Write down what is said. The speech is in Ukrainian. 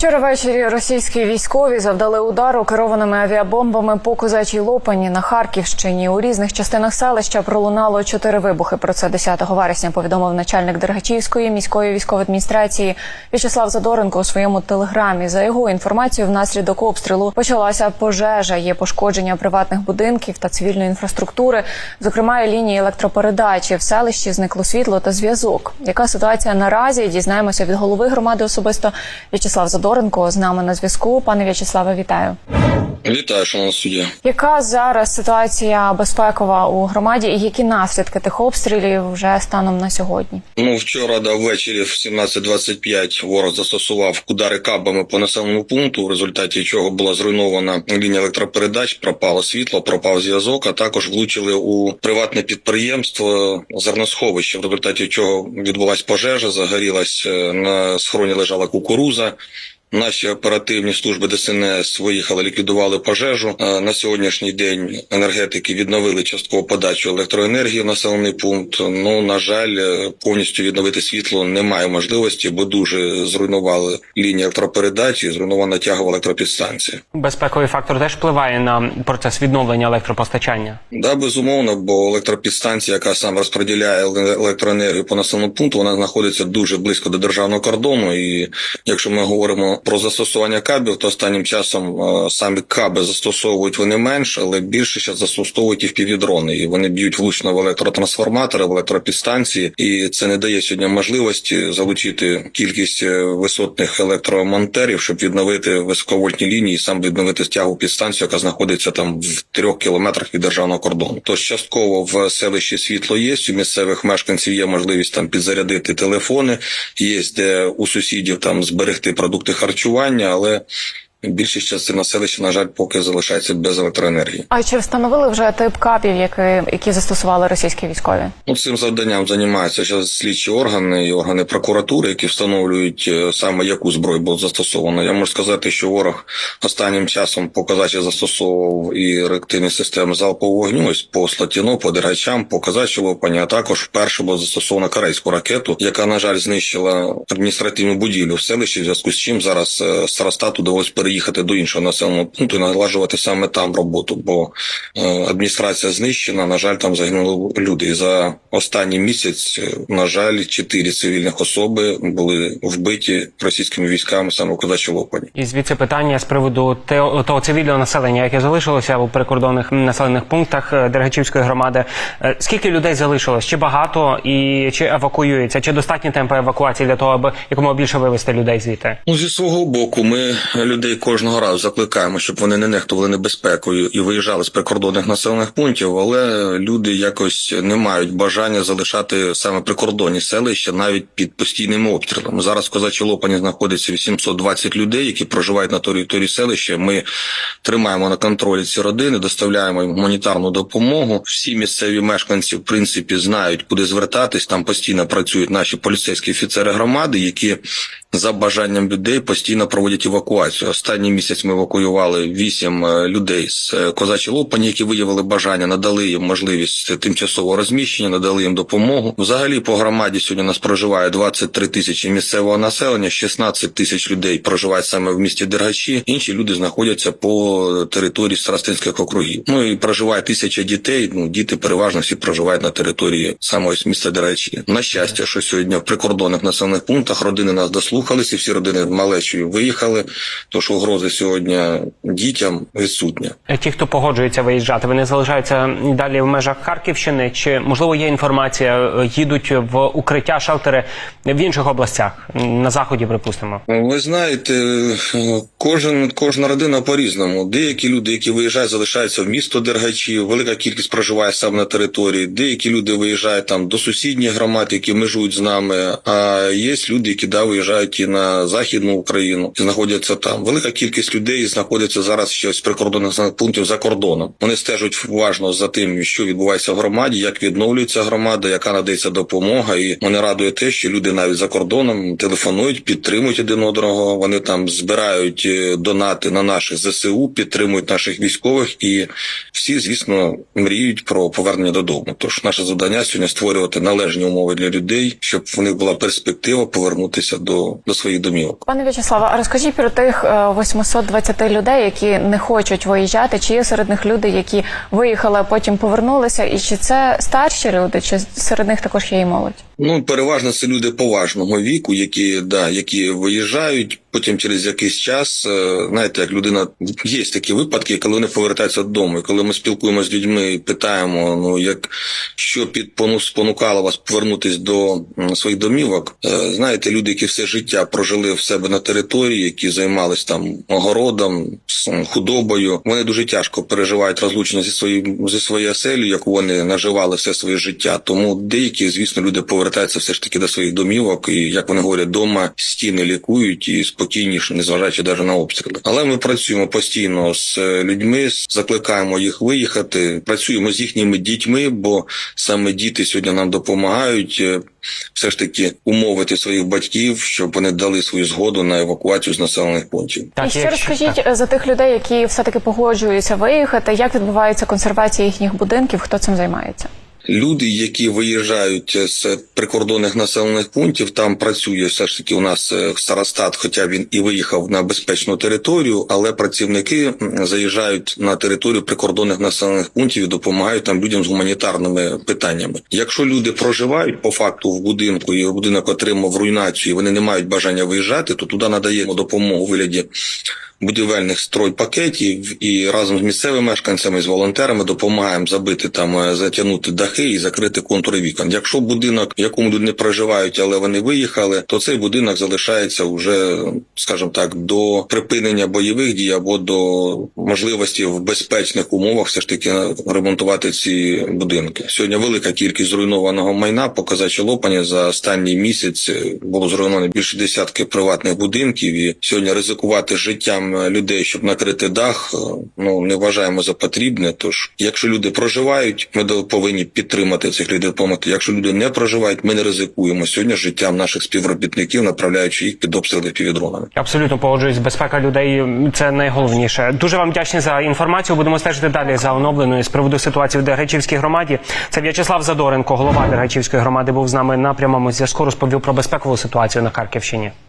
Вчора ввечері російські військові завдали удару керованими авіабомбами по козачій Лопані на Харківщині. У різних частинах селища пролунало чотири вибухи. Про це 10 вересня повідомив начальник Дергачівської міської військової адміністрації В'ячеслав Задоренко у своєму телеграмі. За його інформацією, внаслідок обстрілу почалася пожежа. Є пошкодження приватних будинків та цивільної інфраструктури, зокрема і лінії електропередачі. В селищі зникло світло та зв'язок. Яка ситуація наразі? Дізнаємося від голови громади особисто В'ячеслав Задоренко з нами на зв'язку. Пане В'ячеславе, вітаю. Вітаю, шановна суддя. Яка зараз ситуація безпекова у громаді, і які наслідки тих обстрілів вже станом на сьогодні? Ну вчора да ввечері в 17.25 ворог застосував удари кабами по населеному пункту, в результаті чого була зруйнована лінія електропередач, пропало світло, пропав зв'язок. А також влучили у приватне підприємство зерносховище, в результаті чого відбулась пожежа, загорілась е, на схороні лежала кукуруза. Наші оперативні служби ДСНС виїхали, ліквідували пожежу. Е, На сьогоднішній день енергетики відновили часткову подачу електроенергії в населений пункт. Ну на жаль, е, повністю відновити світло немає можливості, бо дуже зруйнували лінії електропередач і зруйнована тягова електропідстанція. Безпековий фактор теж впливає на процес відновлення електропостачання. Да, безумовно, бо електропідстанція, яка саме розподіляє електроенергію по населеному пункту, вона знаходиться дуже близько до державного кордону. І якщо ми говоримо про застосування кабів, то останнім часом е, самі каби застосовують вони менше, але більше зараз застосовують і впівдрони. І вони б'ють влучно в електротрансформатори, в електропідстанції, і це не дає сьогодні можливості залучити кількість е, висотних електромонтерів, щоб відновити високовольтні лінії, сам відновити стягу підстанцію, яка знаходиться там в трьох кілометрах від державного кордону. Тож частково в селищі світло є. У місцевих мешканців є можливість там підзарядити телефони. Є де у сусідів там зберегти продукти харчування, але більшість частина селища, на жаль, поки залишається без електроенергії. А чи встановили вже тип капів, які, які застосували російські військові? Ну, цим завданням займаються зараз слідчі органи і органи прокуратури, які встановлюють е, саме яку зброю було застосовано. Я можу сказати, що ворог останнім часом по казачі застосовував і реактивні системи залпового вогню, ось по Слатіно, по Дергачам, по казачі Лопані, а також вперше було застосовано корейську ракету, яка, на жаль, знищила адміністративну будівлю в селищі, в зв'язку з чим зараз е, старостату довелось переїхати до іншого населеного пункту і налагоджувати саме там роботу, бо е, адміністрація знищена. На жаль, там загинули люди. І за останній місяць, е, на жаль, чотири цивільних особи були вбиті російськими військами саме в Козачій Лопані. І звідси питання з приводу те- того цивільного населення, яке залишилося у прикордонних населених пунктах е, Дергачівської громади. Скільки людей залишилось? Чи багато і чи евакуюється? Чи достатні темпи евакуації для того, аби якомога більше вивезти людей звідти? Ну, зі свого боку, ми людей кожного разу закликаємо, щоб вони не нехтували небезпекою і виїжджали з прикордонних населених пунктів, але люди якось не мають бажання залишати саме прикордонні селища навіть під постійними обстрілами. Зараз в Козачій Лопані знаходиться 820 людей, які проживають на території селища. Ми тримаємо на контролі ці родини, доставляємо їм гуманітарну допомогу. Всі місцеві мешканці, в принципі, знають, куди звертатись. Там постійно працюють наші поліцейські офіцери громади, які за бажанням людей постійно проводять евакуацію. Останній місяць ми евакуювали вісім е, людей з е, Козачі Лопані, які виявили бажання, надали їм можливість тимчасового розміщення, надали їм допомогу. Взагалі по громаді сьогодні у нас проживає 23 тисячі місцевого населення, 16 тисяч людей проживають саме в місті Дергачі. Інші люди знаходяться по території Старостинських округів. Ну і проживає тисяча дітей. Ну діти переважно всі проживають на території саме ось міста Дергачі. На щастя, що сьогодні в прикордонних населених пунктах родини нас дослухалися, всі родини малечою виїхали. Тож угрози сьогодні дітям відсутня. Е, Ті, хто погоджується виїжджати, вони залишаються далі в межах Харківщини. Чи можливо є інформація, е, їдуть в укриття шелтери в інших областях на заході, припустимо? Ви знаєте, кожен кожна родина по-різному. Деякі люди, які виїжджають, залишаються в місто Дергачі. Велика кількість проживає саме на території. Деякі люди виїжджають там до сусідніх громад, які межують з нами. А є люди, які да виїжджають і на західну Україну, знаходяться там. Велика кількість людей знаходиться зараз ще з прикордонних пунктів за кордоном. Вони стежать уважно за тим, що відбувається в громаді, як відновлюється громада, яка надається допомога. І мене радує те, що люди навіть за кордоном телефонують, підтримують один одного. Вони там збирають е, донати на наших ЗСУ, підтримують наших військових, і всі, звісно, мріють про повернення додому. Тож наше завдання сьогодні створювати належні умови для людей, щоб в них була перспектива повернутися до до своїх домівок. Пане В'ячеславе, а розкажіть про тих е, 820 людей, які не хочуть виїжджати. Чи є серед них люди, які виїхали, а потім повернулися? І чи це старші люди, чи серед них також є і молодь? Ну, переважно це люди поважного віку, які да, які виїжджають. Потім через якийсь час, е, знаєте, як людина є такі випадки, коли вони повертаються додому. І коли ми спілкуємося з людьми і питаємо, ну як що підпону- спонукало вас повернутись до своїх домівок. Е, Знаєте, люди, які все життя прожили в себе на території, які займались там огородом, худобою, вони дуже тяжко переживають розлучення зі своїм зі своєю оселею, яку вони наживали все своє життя. Тому деякі, звісно, люди повертаються все ж таки до своїх домівок, і як вони говорять, дома стіни лікують і спокійніше, незважаючи навіть на обстріли. Але ми працюємо постійно з е, людьми, закликаємо їх виїхати. Працюємо з їхніми дітьми, бо саме діти сьогодні нам допомагають. е, Все ж таки умовити своїх батьків, щоб вони дали свою згоду на евакуацію з населених пунктів. і ще якщо- розкажіть так. е, за тих людей, які все таки погоджуються виїхати. Як відбувається консервація їхніх будинків? Хто цим займається? Люди, які виїжджають з прикордонних населених пунктів, там працює все ж таки у нас е, старостат, хоча він і виїхав на безпечну територію, але працівники заїжджають на територію прикордонних населених пунктів і допомагають там людям з гуманітарними питаннями. Якщо люди проживають по факту в будинку і будинок отримав руйнацію, і вони не мають бажання виїжджати, то туди надаємо допомогу вигляді будівельних стройпакетів і разом з місцевими мешканцями з волонтерами допомагаємо забити там, е, затягнути дахи і закрити контури вікон. Якщо будинок, в якому не проживають, але вони виїхали, то цей будинок залишається вже, скажімо так, до припинення бойових дій або до можливості в безпечних умовах все ж таки ремонтувати ці будинки. Сьогодні велика кількість зруйнованого майна по казачі Лопані за останній місяць було зруйновано більше десятки приватних будинків. І сьогодні ризикувати життям людей, щоб накрити дах, ну не вважаємо за потрібне. Тож, якщо люди проживають, ми повинні підтримати цих людей, допомогти. Якщо люди не проживають, ми не ризикуємо сьогодні життям наших співробітників, направляючи їх під обстріли півдронами. Абсолютно погоджуюсь. Безпека людей це найголовніше. Дуже вам вдячні за інформацію. Будемо стежити далі за оновленою з приводу ситуації в Дергачівській громаді. Це В'ячеслав Задоренко, голова Дергачівської громади, був з нами на прямому зв'язку. Розповів про безпекову ситуацію на Харківщині.